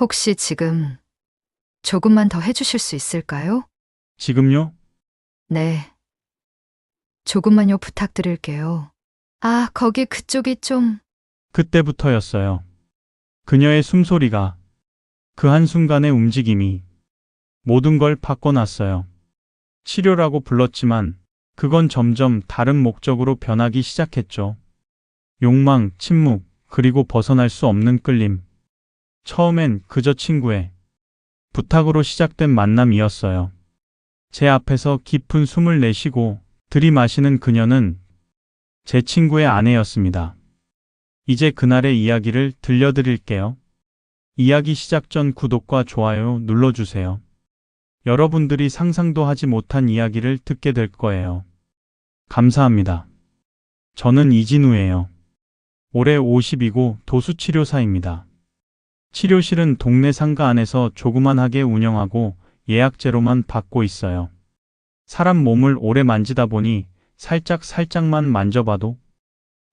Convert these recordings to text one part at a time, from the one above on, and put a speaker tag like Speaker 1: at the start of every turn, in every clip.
Speaker 1: 혹시 지금 조금만 더 해주실 수 있을까요?
Speaker 2: 지금요?
Speaker 1: 네. 조금만요 부탁드릴게요. 아, 거기 그쪽이 좀,
Speaker 2: 그때부터였어요. 그녀의 숨소리가 그 한순간의 움직임이 모든 걸 바꿔놨어요. 치료라고 불렀지만 그건 점점 다른 목적으로 변하기 시작했죠. 욕망, 침묵, 그리고 벗어날 수 없는 끌림. 처음엔 그저 친구의 부탁으로 시작된 만남이었어요. 제 앞에서 깊은 숨을 내쉬고 들이마시는 그녀는 제 친구의 아내였습니다. 이제 그날의 이야기를 들려드릴게요. 이야기 시작 전 구독과 좋아요 눌러주세요. 여러분들이 상상도 하지 못한 이야기를 듣게 될 거예요. 감사합니다. 저는 이진우예요. 올해 50이고 도수치료사입니다. 치료실은 동네 상가 안에서 조그만하게 운영하고 예약제로만 받고 있어요. 사람 몸을 오래 만지다 보니 살짝 살짝만 만져봐도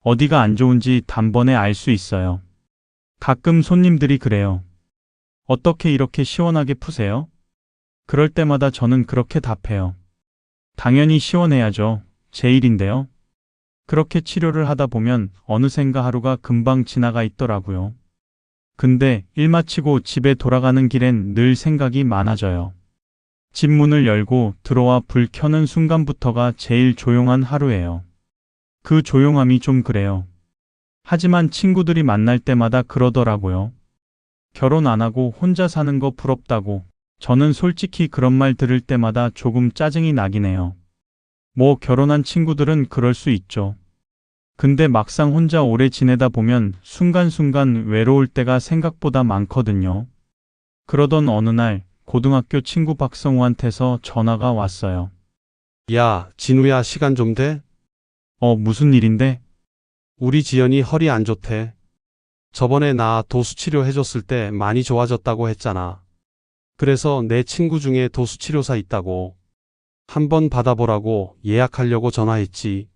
Speaker 2: 어디가 안 좋은지 단번에 알 수 있어요. 가끔 손님들이 그래요. 어떻게 이렇게 시원하게 푸세요? 그럴 때마다 저는 그렇게 답해요. 당연히 시원해야죠. 제 일인데요. 그렇게 치료를 하다 보면 어느샌가 하루가 금방 지나가 있더라고요. 근데 일 마치고 집에 돌아가는 길엔 늘 생각이 많아져요. 집 문을 열고 들어와 불 켜는 순간부터가 제일 조용한 하루예요. 그 조용함이 좀 그래요. 하지만 친구들이 만날 때마다 그러더라고요. 결혼 안 하고 혼자 사는 거 부럽다고. 저는 솔직히 그런 말 들을 때마다 조금 짜증이 나긴 해요. 뭐 결혼한 친구들은 그럴 수 있죠. 근데 막상 혼자 오래 지내다 보면 순간순간 외로울 때가 생각보다 많거든요. 그러던 어느 날 고등학교 친구 박성우한테서 전화가 왔어요.
Speaker 3: 야, 진우야, 시간 좀 돼?
Speaker 2: 어, 무슨 일인데?
Speaker 3: 우리 지연이 허리 안 좋대. 저번에 나 도수 치료 해줬을 때 많이 좋아졌다고 했잖아. 그래서 내 친구 중에 도수 치료사 있다고. 한번 받아보라고 예약하려고 전화했지.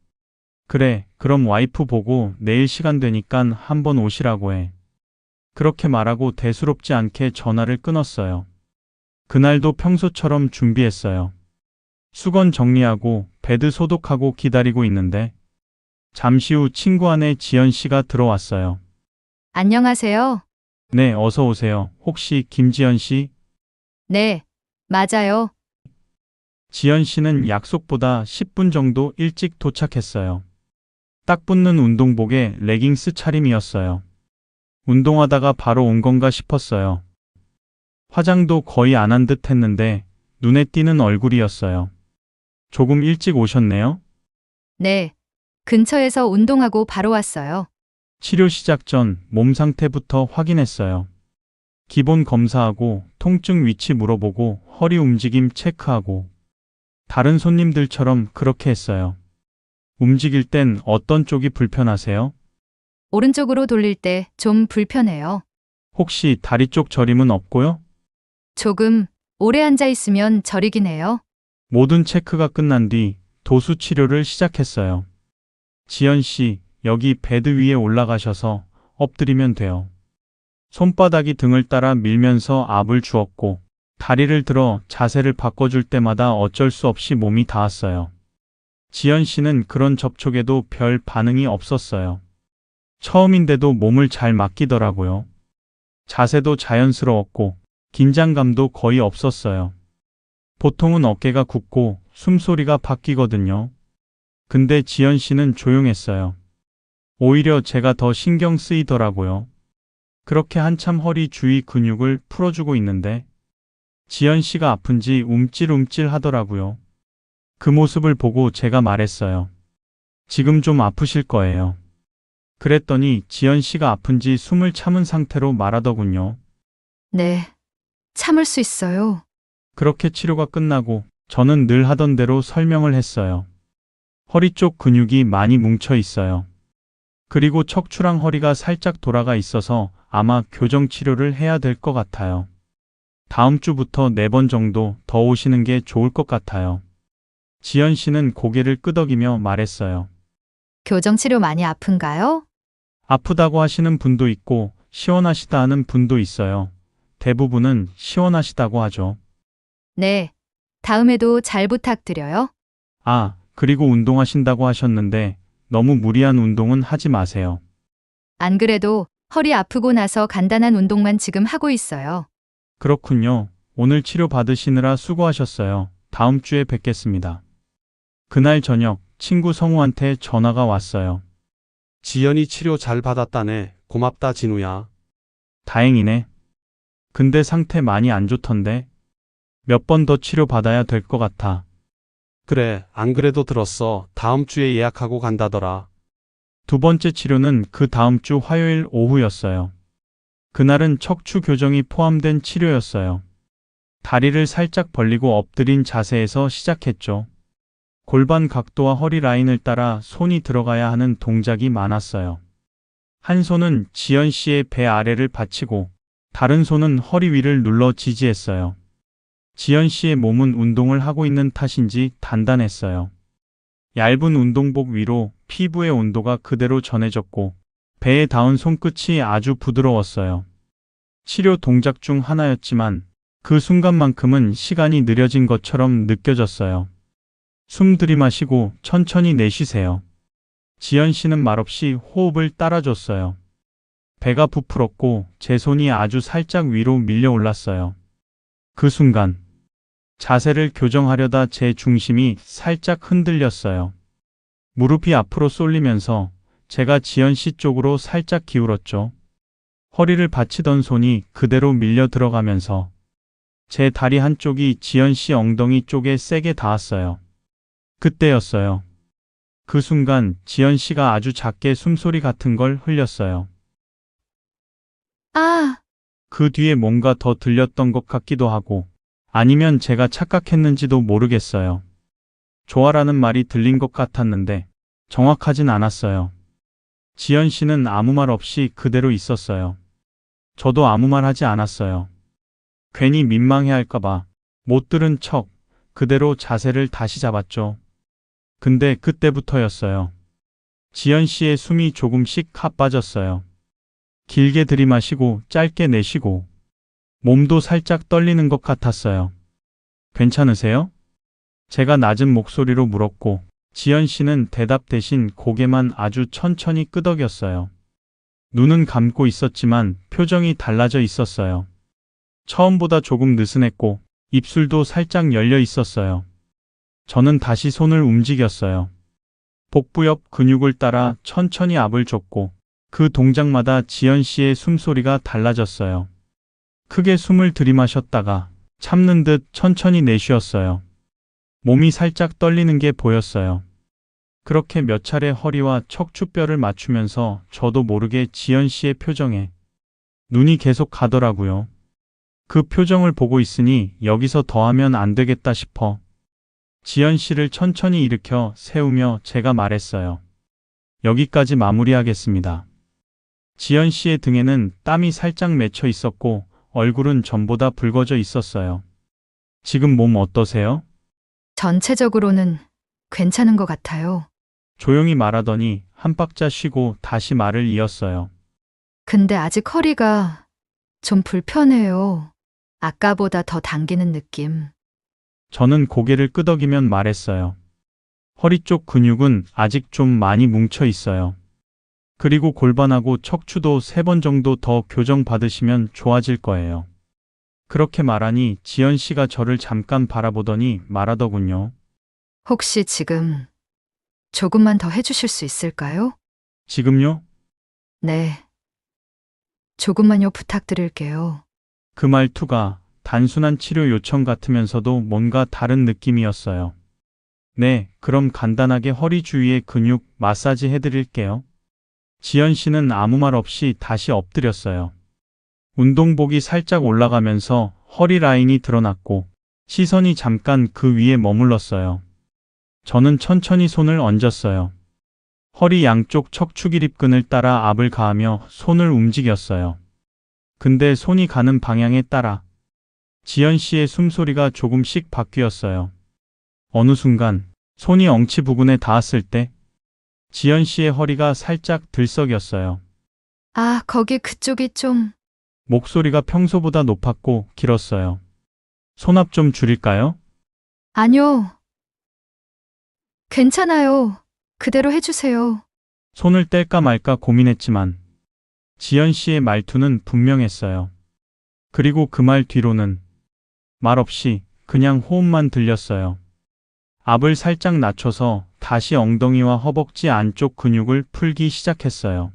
Speaker 2: 그래, 그럼 와이프 보고 내일 시간 되니깐 한번 오시라고 해. 그렇게 말하고 대수롭지 않게 전화를 끊었어요. 그날도 평소처럼 준비했어요. 수건 정리하고 베드 소독하고 기다리고 있는데 잠시 후 친구 안에 지연 씨가 들어왔어요.
Speaker 1: 안녕하세요.
Speaker 2: 네, 어서 오세요. 혹시 김지연 씨?
Speaker 1: 네, 맞아요.
Speaker 2: 지연 씨는 약속보다 10분 정도 일찍 도착했어요. 딱 붙는 운동복에 레깅스 차림이었어요. 운동하다가 바로 온 건가 싶었어요. 화장도 거의 안 한 듯 했는데 눈에 띄는 얼굴이었어요. 조금 일찍 오셨네요?
Speaker 1: 네. 근처에서 운동하고 바로 왔어요.
Speaker 2: 치료 시작 전 몸 상태부터 확인했어요. 기본 검사하고 통증 위치 물어보고 허리 움직임 체크하고 다른 손님들처럼 그렇게 했어요. 움직일 땐 어떤 쪽이 불편하세요?
Speaker 1: 오른쪽으로 돌릴 때 좀 불편해요.
Speaker 2: 혹시 다리 쪽 저림은 없고요?
Speaker 1: 조금 오래 앉아 있으면 저리긴 해요.
Speaker 2: 모든 체크가 끝난 뒤 도수 치료를 시작했어요. 지연 씨, 여기 베드 위에 올라가셔서 엎드리면 돼요. 손바닥이 등을 따라 밀면서 압을 주었고 다리를 들어 자세를 바꿔줄 때마다 어쩔 수 없이 몸이 닿았어요. 지연 씨는 그런 접촉에도 별 반응이 없었어요. 처음인데도 몸을 잘 맡기더라고요. 자세도 자연스러웠고 긴장감도 거의 없었어요. 보통은 어깨가 굽고 숨소리가 바뀌거든요. 근데 지연 씨는 조용했어요. 오히려 제가 더 신경 쓰이더라고요. 그렇게 한참 허리 주위 근육을 풀어주고 있는데 지연 씨가 아픈지 움찔움찔 하더라고요. 그 모습을 보고 제가 말했어요. 지금 좀 아프실 거예요. 그랬더니 지연 씨가 아픈지 숨을 참은 상태로 말하더군요.
Speaker 1: 네. 참을 수 있어요.
Speaker 2: 그렇게 치료가 끝나고 저는 늘 하던 대로 설명을 했어요. 허리 쪽 근육이 많이 뭉쳐 있어요. 그리고 척추랑 허리가 살짝 돌아가 있어서 아마 교정 치료를 해야 될 것 같아요. 다음 주부터 네 번 정도 더 오시는 게 좋을 것 같아요. 지연 씨는 고개를 끄덕이며 말했어요.
Speaker 1: 교정 치료 많이 아픈가요?
Speaker 2: 아프다고 하시는 분도 있고 시원하시다 하는 분도 있어요. 대부분은 시원하시다고 하죠.
Speaker 4: 네. 다음에도 잘 부탁드려요.
Speaker 2: 아, 그리고 운동하신다고 하셨는데 너무 무리한 운동은 하지 마세요.
Speaker 4: 안 그래도 허리 아프고 나서 간단한 운동만 지금 하고 있어요.
Speaker 2: 그렇군요. 오늘 치료 받으시느라 수고하셨어요. 다음 주에 뵙겠습니다. 그날 저녁 친구 성우한테 전화가 왔어요.
Speaker 3: 지연이 치료 잘 받았다네. 고맙다, 진우야.
Speaker 2: 다행이네. 근데 상태 많이 안 좋던데. 몇 번 더 치료 받아야 될 것 같아.
Speaker 3: 그래, 안 그래도 들었어. 다음 주에 예약하고 간다더라.
Speaker 2: 두 번째 치료는 그 다음 주 화요일 오후였어요. 그날은 척추 교정이 포함된 치료였어요. 다리를 살짝 벌리고 엎드린 자세에서 시작했죠. 골반 각도와 허리 라인을 따라 손이 들어가야 하는 동작이 많았어요. 한 손은 지연 씨의 배 아래를 받치고 다른 손은 허리 위를 눌러 지지했어요. 지연 씨의 몸은 운동을 하고 있는 탓인지 단단했어요. 얇은 운동복 위로 피부의 온도가 그대로 전해졌고 배에 닿은 손끝이 아주 부드러웠어요. 치료 동작 중 하나였지만 그 순간만큼은 시간이 느려진 것처럼 느껴졌어요. 숨 들이마시고 천천히 내쉬세요. 지연 씨는 말없이 호흡을 따라줬어요. 배가 부풀었고 제 손이 아주 살짝 위로 밀려 올랐어요. 그 순간 자세를 교정하려다 제 중심이 살짝 흔들렸어요. 무릎이 앞으로 쏠리면서 제가 지연 씨 쪽으로 살짝 기울었죠. 허리를 받치던 손이 그대로 밀려 들어가면서 제 다리 한쪽이 지연 씨 엉덩이 쪽에 세게 닿았어요. 그때였어요. 그 순간 지연 씨가 아주 작게 숨소리 같은 걸 흘렸어요.
Speaker 4: 아,
Speaker 2: 그 뒤에 뭔가 더 들렸던 것 같기도 하고 아니면 제가 착각했는지도 모르겠어요. 좋아라는 말이 들린 것 같았는데 정확하진 않았어요. 지연 씨는 아무 말 없이 그대로 있었어요. 저도 아무 말 하지 않았어요. 괜히 민망해 할까봐 못 들은 척 그대로 자세를 다시 잡았죠. 근데 그때부터였어요. 지연 씨의 숨이 조금씩 가 빠졌어요. 길게 들이마시고 짧게 내쉬고 몸도 살짝 떨리는 것 같았어요. 괜찮으세요? 제가 낮은 목소리로 물었고 지연 씨는 대답 대신 고개만 아주 천천히 끄덕였어요. 눈은 감고 있었지만 표정이 달라져 있었어요. 처음보다 조금 느슨했고 입술도 살짝 열려 있었어요. 저는 다시 손을 움직였어요. 복부 옆 근육을 따라 천천히 압을 줬고 그 동작마다 지연 씨의 숨소리가 달라졌어요. 크게 숨을 들이마셨다가 참는 듯 천천히 내쉬었어요. 몸이 살짝 떨리는 게 보였어요. 그렇게 몇 차례 허리와 척추뼈를 맞추면서 저도 모르게 지연 씨의 표정에 눈이 계속 가더라고요. 그 표정을 보고 있으니 여기서 더 하면 안 되겠다 싶어 지연 씨를 천천히 일으켜 세우며 제가 말했어요. 여기까지 마무리하겠습니다. 지연 씨의 등에는 땀이 살짝 맺혀 있었고 얼굴은 전보다 붉어져 있었어요. 지금 몸 어떠세요?
Speaker 1: 전체적으로는 괜찮은 것 같아요.
Speaker 2: 조용히 말하더니 한 박자 쉬고 다시 말을 이었어요.
Speaker 1: 근데 아직 허리가 좀 불편해요. 아까보다 더 당기는 느낌.
Speaker 2: 저는 고개를 끄덕이면 말했어요. 허리 쪽 근육은 아직 좀 많이 뭉쳐 있어요. 그리고 골반하고 척추도 세 번 정도 더 교정 받으시면 좋아질 거예요. 그렇게 말하니 지연 씨가 저를 잠깐 바라보더니 말하더군요.
Speaker 1: 혹시 지금 조금만 더 해주실 수 있을까요?
Speaker 2: 지금요?
Speaker 1: 네. 조금만요 부탁드릴게요.
Speaker 2: 그 말투가 단순한 치료 요청 같으면서도 뭔가 다른 느낌이었어요. 네, 그럼 간단하게 허리 주위의 근육 마사지 해드릴게요. 지연 씨는 아무 말 없이 다시 엎드렸어요. 운동복이 살짝 올라가면서 허리 라인이 드러났고 시선이 잠깐 그 위에 머물렀어요. 저는 천천히 손을 얹었어요. 허리 양쪽 척추 기립근을 따라 압을 가하며 손을 움직였어요. 근데 손이 가는 방향에 따라 지연 씨의 숨소리가 조금씩 바뀌었어요. 어느 순간 손이 엉치 부근에 닿았을 때 지연 씨의 허리가 살짝 들썩였어요.
Speaker 1: 아, 거기 그쪽이 좀
Speaker 2: 목소리가 평소보다 높았고 길었어요. 손압 좀 줄일까요?
Speaker 4: 아니요. 괜찮아요. 그대로 해주세요.
Speaker 2: 손을 뗄까 말까 고민했지만 지연 씨의 말투는 분명했어요. 그리고 그 말 뒤로는 말 없이 그냥 호흡만 들렸어요. 압을 살짝 낮춰서 다시 엉덩이와 허벅지 안쪽 근육을 풀기 시작했어요.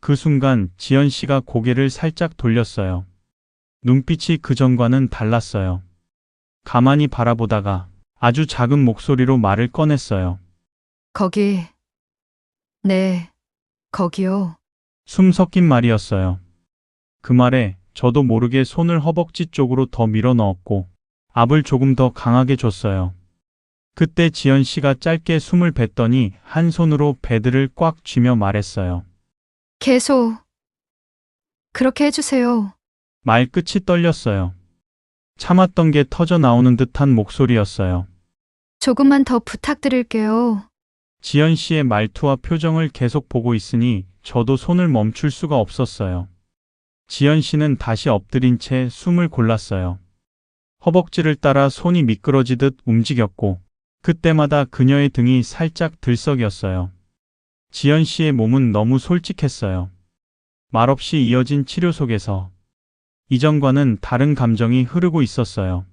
Speaker 2: 그 순간 지연 씨가 고개를 살짝 돌렸어요. 눈빛이 그전과는 달랐어요. 가만히 바라보다가 아주 작은 목소리로 말을 꺼냈어요.
Speaker 4: 거기. 네. 거기요.
Speaker 2: 숨 섞인 말이었어요. 그 말에 저도 모르게 손을 허벅지 쪽으로 더 밀어 넣었고 압을 조금 더 강하게 줬어요. 그때 지연 씨가 짧게 숨을 뱉더니 한 손으로 베드를 꽉 쥐며 말했어요.
Speaker 4: 계속. 그렇게 해주세요.
Speaker 2: 말 끝이 떨렸어요. 참았던 게 터져 나오는 듯한 목소리였어요.
Speaker 4: 조금만 더 부탁드릴게요.
Speaker 2: 지연 씨의 말투와 표정을 계속 보고 있으니 저도 손을 멈출 수가 없었어요. 지연 씨는 다시 엎드린 채 숨을 골랐어요. 허벅지를 따라 손이 미끄러지듯 움직였고 그때마다 그녀의 등이 살짝 들썩였어요. 지연 씨의 몸은 너무 솔직했어요. 말없이 이어진 치료 속에서 이전과는 다른 감정이 흐르고 있었어요.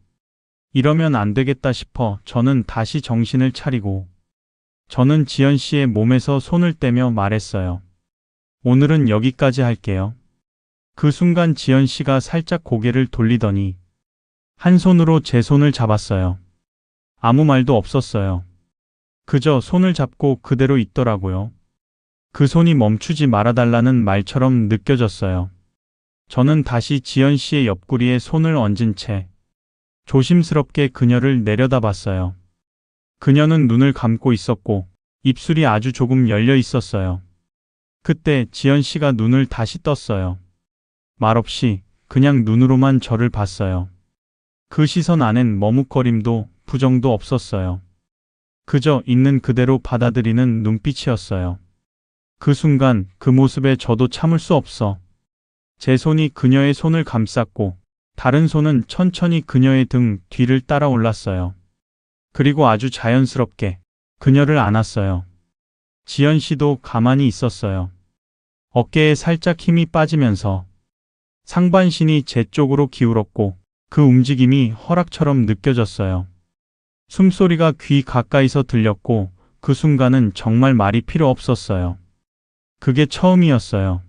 Speaker 2: 이러면 안 되겠다 싶어 저는 다시 정신을 차리고 저는 지연 씨의 몸에서 손을 떼며 말했어요. 오늘은 여기까지 할게요. 그 순간 지연 씨가 살짝 고개를 돌리더니 한 손으로 제 손을 잡았어요. 아무 말도 없었어요. 그저 손을 잡고 그대로 있더라고요. 그 손이 멈추지 말아달라는 말처럼 느껴졌어요. 저는 다시 지연 씨의 옆구리에 손을 얹은 채 조심스럽게 그녀를 내려다 봤어요. 그녀는 눈을 감고 있었고 입술이 아주 조금 열려 있었어요. 그때 지연 씨가 눈을 다시 떴어요. 말없이 그냥 눈으로만 저를 봤어요. 그 시선 안엔 머뭇거림도 부정도 없었어요. 그저 있는 그대로 받아들이는 눈빛이었어요. 그 순간 그 모습에 저도 참을 수 없어. 제 손이 그녀의 손을 감쌌고 다른 손은 천천히 그녀의 등 뒤를 따라 올랐어요. 그리고 아주 자연스럽게 그녀를 안았어요. 지연 씨도 가만히 있었어요. 어깨에 살짝 힘이 빠지면서 상반신이 제 쪽으로 기울었고 그 움직임이 허락처럼 느껴졌어요. 숨소리가 귀 가까이서 들렸고 그 순간은 정말 말이 필요 없었어요. 그게 처음이었어요.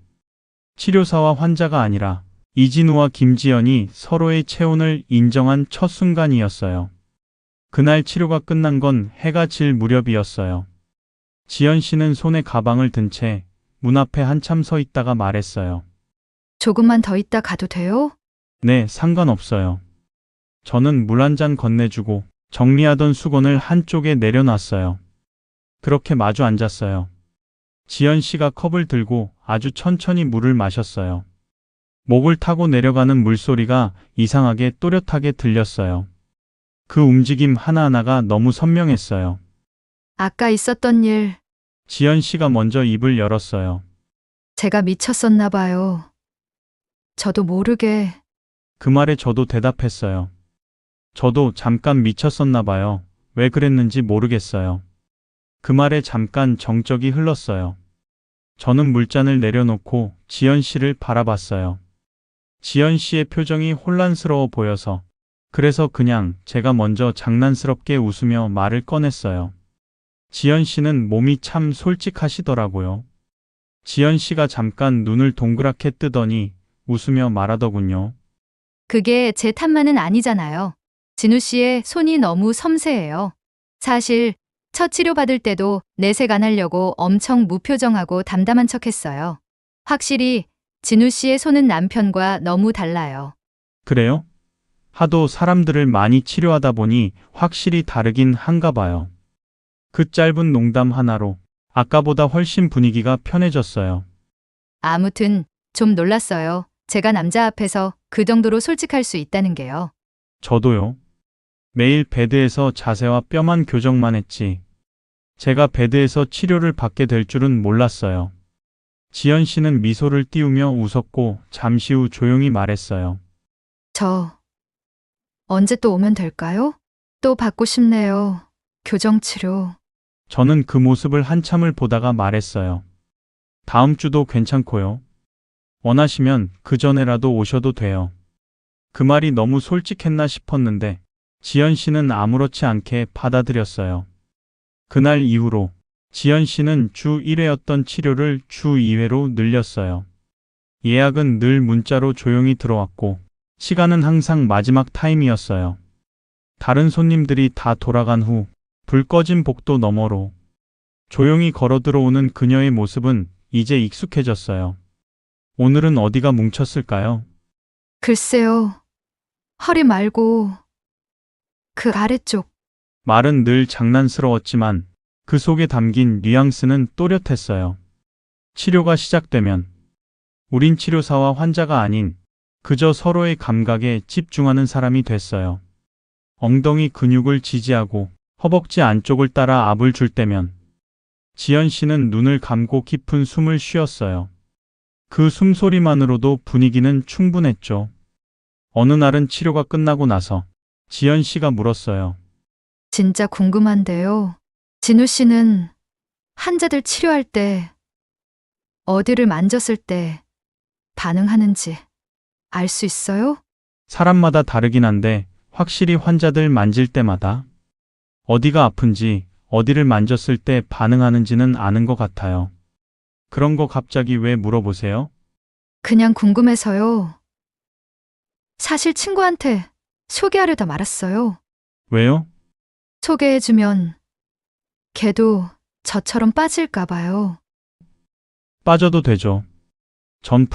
Speaker 2: 치료사와 환자가 아니라 이진우와 김지연이 서로의 체온을 인정한 첫 순간이었어요. 그날 치료가 끝난 건 해가 질 무렵이었어요. 지연 씨는 손에 가방을 든 채 문 앞에 한참 서 있다가 말했어요.
Speaker 4: 조금만 더 있다 가도 돼요?
Speaker 2: 네, 상관없어요. 저는 물 한 잔 건네주고 정리하던 수건을 한쪽에 내려놨어요. 그렇게 마주 앉았어요. 지연 씨가 컵을 들고 아주 천천히 물을 마셨어요. 목을 타고 내려가는 물소리가 이상하게 또렷하게 들렸어요. 그 움직임 하나하나가 너무 선명했어요.
Speaker 4: 아까 있었던 일,
Speaker 2: 지연 씨가 먼저 입을 열었어요.
Speaker 4: 제가 미쳤었나 봐요. 저도 모르게
Speaker 2: 그 말에 저도 대답했어요. 저도 잠깐 미쳤었나 봐요. 왜 그랬는지 모르겠어요. 그 말에 잠깐 정적이 흘렀어요. 저는 물잔을 내려놓고 지연 씨를 바라봤어요. 지연 씨의 표정이 혼란스러워 보여서 그래서 그냥 제가 먼저 장난스럽게 웃으며 말을 꺼냈어요. 지연 씨는 몸이 참 솔직하시더라고요. 지연 씨가 잠깐 눈을 동그랗게 뜨더니 웃으며 말하더군요.
Speaker 4: 그게 제 탓만은 아니잖아요. 진우 씨의 손이 너무 섬세해요. 사실 첫 치료 받을 때도 내색 안 하려고 엄청 무표정하고 담담한 척 했어요. 확실히 진우 씨의 손은 남편과 너무 달라요.
Speaker 2: 그래요? 하도 사람들을 많이 치료하다 보니 확실히 다르긴 한가 봐요. 그 짧은 농담 하나로 아까보다 훨씬 분위기가 편해졌어요.
Speaker 4: 아무튼 좀 놀랐어요. 제가 남자 앞에서 그 정도로 솔직할 수 있다는 게요.
Speaker 2: 저도요. 매일 베드에서 자세와 뼈만 교정만 했지. 제가 베드에서 치료를 받게 될 줄은 몰랐어요. 지연 씨는 미소를 띄우며 웃었고 잠시 후 조용히 말했어요.
Speaker 4: 저 언제 또 오면 될까요? 또 받고 싶네요. 교정 치료.
Speaker 2: 저는 그 모습을 한참을 보다가 말했어요. 다음 주도 괜찮고요. 원하시면 그 전에라도 오셔도 돼요. 그 말이 너무 솔직했나 싶었는데 지연 씨는 아무렇지 않게 받아들였어요. 그날 이후로 지연 씨는 주 1회였던 치료를 주 2회로 늘렸어요. 예약은 늘 문자로 조용히 들어왔고 시간은 항상 마지막 타임이었어요. 다른 손님들이 다 돌아간 후 불 꺼진 복도 너머로 조용히 걸어 들어오는 그녀의 모습은 이제 익숙해졌어요. 오늘은 어디가 뭉쳤을까요?
Speaker 4: 글쎄요. 허리 말고 그 아래쪽.
Speaker 2: 말은 늘 장난스러웠지만 그 속에 담긴 뉘앙스는 또렷했어요. 치료가 시작되면 우린 치료사와 환자가 아닌 그저 서로의 감각에 집중하는 사람이 됐어요. 엉덩이 근육을 지지하고 허벅지 안쪽을 따라 압을 줄 때면 지연 씨는 눈을 감고 깊은 숨을 쉬었어요. 그 숨소리만으로도 분위기는 충분했죠. 어느 날은 치료가 끝나고 나서 지연 씨가 물었어요.
Speaker 4: 진짜 궁금한데요. 진우 씨는 환자들 치료할 때 어디를 만졌을 때 반응하는지 알 수 있어요?
Speaker 2: 사람마다 다르긴 한데 확실히 환자들 만질 때마다 어디가 아픈지 어디를 만졌을 때 반응하는지는 아는 것 같아요. 그런 거 갑자기 왜 물어보세요?
Speaker 4: 그냥 궁금해서요. 사실 친구한테 소개하려다 말았어요.
Speaker 2: 왜요?
Speaker 4: 소개해주면 걔도 저처럼 빠질까봐요.
Speaker 2: 빠져도 되죠. 전